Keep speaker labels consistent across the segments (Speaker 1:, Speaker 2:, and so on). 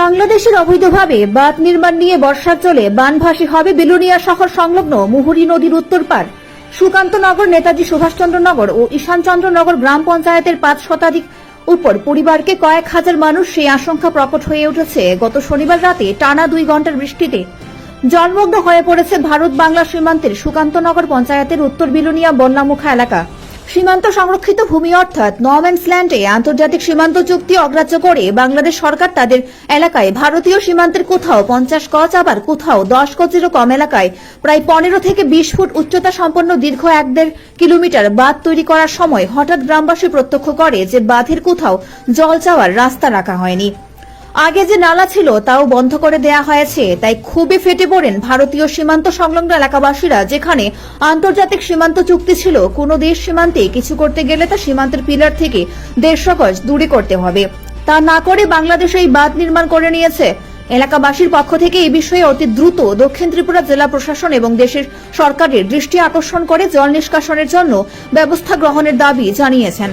Speaker 1: বাংলাদেশের অবৈধভাবে বাঁধ নির্মাণ নিয়ে বর্ষার চলে বানভাসী হবে বিলুনিয়া শহর সংলগ্ন মুহুরী নদীর উত্তর পার সুকান্তনগর নেতাজি সুভাষচন্দ্রনগর ও ঈশানচন্দ্রনগর গ্রাম পঞ্চায়েতের পাঁচ শতাধিক উপর পরিবারকে কয়েক হাজার মানুষ সেই আশঙ্কা প্রকট হয়ে উঠেছে। গত শনিবার রাতে টানা দুই ঘণ্টার বৃষ্টিতে জলমগ্ন হয়ে পড়েছে ভারত বাংলা সীমান্তের সুকান্তনগর পঞ্চায়েতের উত্তর বিলুনিয়া বন্যামুখা এলাকা। সীমান্ত সংরক্ষিত ভূমি অর্থাৎ নম্যান্সল্যান্ডে আন্তর্জাতিক সীমান্ত চুক্তি অগ্রাহ্য করে বাংলাদেশ সরকার তাদের এলাকায় ভারতীয় সীমান্তের কোথাও পঞ্চাশ গজ, আবার কোথাও দশ গজেরও কম এলাকায় প্রায় পনেরো থেকে বিশ ফুট উচ্চতা সম্পন্ন দীর্ঘ এক দেড় কিলোমিটার বাঁধ তৈরি করার সময় হঠাৎ গ্রামবাসী প্রত্যক্ষ করে যে বাঁধের কোথাও জল যাওয়ার রাস্তা রাখা হয়নি। আগে যে নালা ছিল, তাও বন্ধ করে দেয়া হয়েছে। তাই খুবই ফেটে পড়েন ভারতীয় সীমান্ত সংলগ্ন এলাকাবাসীরা, যেখানে আন্তর্জাতিক সীমান্ত চুক্তি ছিল। কোনো দেশ সীমান্তে কিছু করতে গেলে তা সীমান্তের পিলার থেকে দেড়শো গজ দূরে করতে হবে। তা না করে বাংলাদেশ এই বাঁধ নির্মাণ করে নিয়েছে। এলাকাবাসীর পক্ষ থেকে এই বিষয়ে অতি দ্রুত দক্ষিণ ত্রিপুরা জেলা প্রশাসন এবং দেশের সরকারের দৃষ্টি আকর্ষণ করে জল নিষ্কাশনের জন্য ব্যবস্থা গ্রহণের দাবি জানিয়েছেন।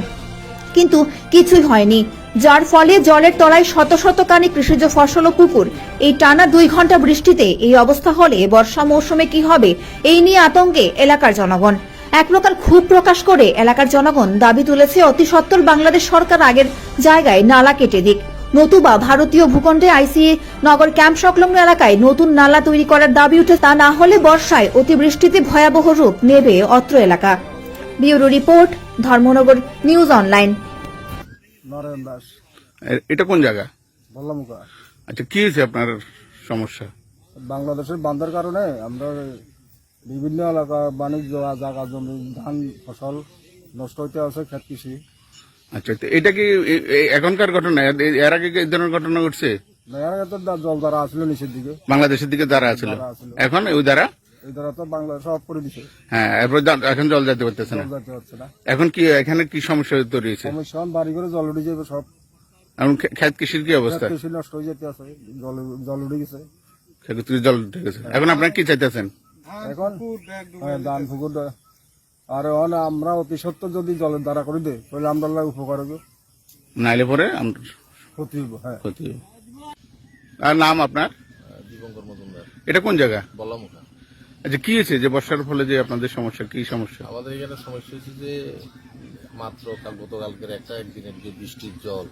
Speaker 1: কিন্তু কিছুই হয়নি। যার ফলে জলের তলায় শত শত কানি কৃষিজ ফসল ও পুকুর। এই টানা দুই ঘণ্টা বৃষ্টিতে এই অবস্থা হলে বর্ষা মৌসুমে কি হবে, এই নিয়ে আতঙ্কে এলাকার জনগণ। এক প্রকার ক্ষোভ প্রকাশ করে এলাকার জনগণ দাবি তুলেছে অতি সত্বর বাংলাদেশ সরকার আগের জায়গায় নালা কেটে দিক। নতুবা ভারতীয় ভূখণ্ডে আইসিএ নগর ক্যাম্প সংলগ্ন এলাকায় নতুন নালা তৈরি করার দাবি উঠে, তা না হলে বর্ষায় অতিবৃষ্টিতে ভয়াবহ রূপ নেবে অত্র এলাকা। Bureau report, Dharmanagar news online.
Speaker 2: Naren Das
Speaker 3: এটা কোন জায়গা?
Speaker 2: ভল্লামুখা
Speaker 3: আচ্ছা কি হয়েছে আপনার সমস্যা?
Speaker 2: বাংলাদেশের বান্ধার কারণে আমরা বিভিন্ন এলাকা বাণিজ্য জায়গা জমি ধান ফসল নষ্ট হইতে আছে ক্ষেত কৃষি।
Speaker 3: আচ্ছা এটা কি এখনকার ঘটনা? এর- আগে কি এই ধরনের ঘটনা ঘটছে?
Speaker 2: এর আগে তো জল দ্বারা আসলো নিচের দিকে।
Speaker 3: বাংলাদেশের দিকে দ্বারা আছিল। এখন ওই দ্বারা?
Speaker 2: এই দ্বারা তো বাংলাদেশ সব করে দিছে
Speaker 3: হ্যাঁ এরপর এখন জল যেতে পারতেছে না।
Speaker 2: যেতে হচ্ছে না।
Speaker 3: এখন কি এখানে কি সমস্যা তৈরি হয়েছে?
Speaker 2: সমস্যা বাড়ি করে জল উঠে যাবে সব।
Speaker 3: এখন খেত কৃষির কি অবস্থা?
Speaker 2: কৃষি নষ্ট হয়ে যেতে আছে। জল জল উঠে গেছে।
Speaker 3: খেত জল উঠে গেছে। এখন আপনারা কি চাইতেছেন?
Speaker 2: এখন? হ্যাঁ, ধান পুকুর আর আমরা অতি সত্য যদি জলের দ্বারা করে দেয় তাহলে আমরা উপকার হবে।
Speaker 3: নাইলে পরে
Speaker 2: ক্ষতি হইব হ্যাঁ।
Speaker 3: ক্ষতি হবে। আর নাম আপনার?
Speaker 4: দীপঙ্কর মজুমদার।
Speaker 3: এটা কোন জায়গা?
Speaker 4: বলামুখা
Speaker 3: আচ্ছা কি হয়েছে যে বর্ষার ফলে যে আপনাদের সমস্যা? কি সমস্যা?
Speaker 4: আমাদের এখানে সমস্যা হচ্ছে যে মাত্র কাল গতকালকের একটা একদিনের যে বৃষ্টির জল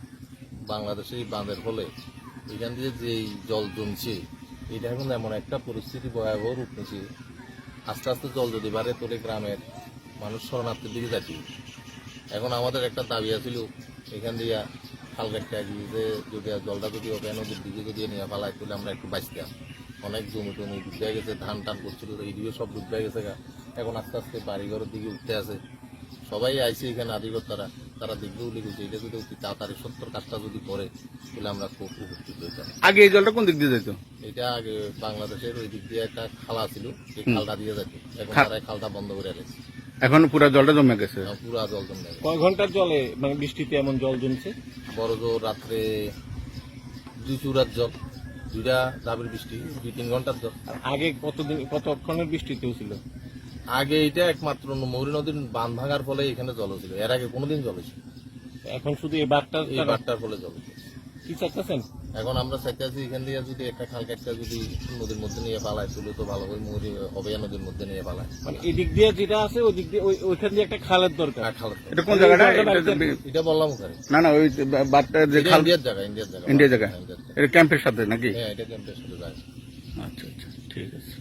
Speaker 4: বাংলাদেশের এই বাঁধের ফলে, এখান দিয়ে যে জল জমছে, এটা এখন এমন একটা পরিস্থিতি, ভয়াবহ রূপ নিচ্ছে আস্তে আস্তে জল যদি বাড়ে তোলে গ্রামের মানুষ শরণার্থীর দিকে যাচ্ছে। এখন আমাদের একটা দাবি আছিল, এখান দিয়ে হালকা একটা যদি জলটা যদি ওকে নদীর দিকে যদি নিয়ে ফেলায় তাহলে আমরা একটু বাঁচতাম অনেক জমি টমি ডুবে গেছে ধান টান করছিল এইদিকে সব ডুবে গেছে গা। এখন আস্তে আস্তে বাড়িঘরের দিকে উঠতে আছে। সবাই আইছে এখানে আদিগর তারা তারা দেখবে গেছে এটা যদি অতি তাড়াতাড়ি সত্তর কাজটা যদি করে তাহলে আমরা খুব উপকৃত হইতাম
Speaker 3: আগে এই জলটা কোন দিক দিয়ে যেত
Speaker 4: এটা আগে বাংলাদেশের ওই দিক দিয়ে একটা খালা ছিল সেই খালটা দিয়ে যেত এখন তারা খালটা বন্ধ করে রেখেছে
Speaker 3: এখন পুরো জলটা জমে গেছে?
Speaker 4: পুরা জল জমে গেছে।
Speaker 5: কয় ঘণ্টার জলে মানে বৃষ্টিতে এমন জল জমছে?
Speaker 4: বড় জোর রাত্রে দুই চুরার জল। দুইটা দাবির বৃষ্টি দুই তিন ঘণ্টার
Speaker 5: আর আগে কতদিন কতক্ষণের কেউ ছিল?
Speaker 4: আগে এটা একমাত্র মৌরী নদীর বাঁধ ভাঙার ফলে এখানে জল ছিল এর আগে কোনোদিন জল ছিল
Speaker 5: এখন শুধু এই বারটা
Speaker 4: এই বারটার ফলে জল হয়েছে।
Speaker 5: কি চাচ্ছেন
Speaker 4: এখন আমরা চাইতে আছি এখান দিয়ে যদি একটা খাল কাটটা যদি নদীর মধ্যে নিয়ে পালায় তুলে তো ভালো হয় মৌরি হবে নদীর মধ্যে নিয়ে পালায়।
Speaker 5: মানে এই দিক দিয়ে যেটা আছে ওই দিক দিয়ে ওইখান দিয়ে একটা খালের দরকার।
Speaker 4: আর খাল
Speaker 3: এটা কোন জায়গাটা? এটা
Speaker 4: বললাম ওখানে।
Speaker 3: না না ওই বাটটা যে খাল
Speaker 4: ইন্ডিয়ার জায়গা ইন্ডিয়ার জায়গা।
Speaker 3: ইন্ডিয়া জায়গা।
Speaker 4: হ্যাঁ, ইন্ডিয়ার জায়গা।
Speaker 3: এটা ক্যাম্পের সাথে নাকি?
Speaker 4: হ্যাঁ এটা ক্যাম্পের সাথে যায়।
Speaker 3: আচ্ছা আচ্ছা ঠিক আছে।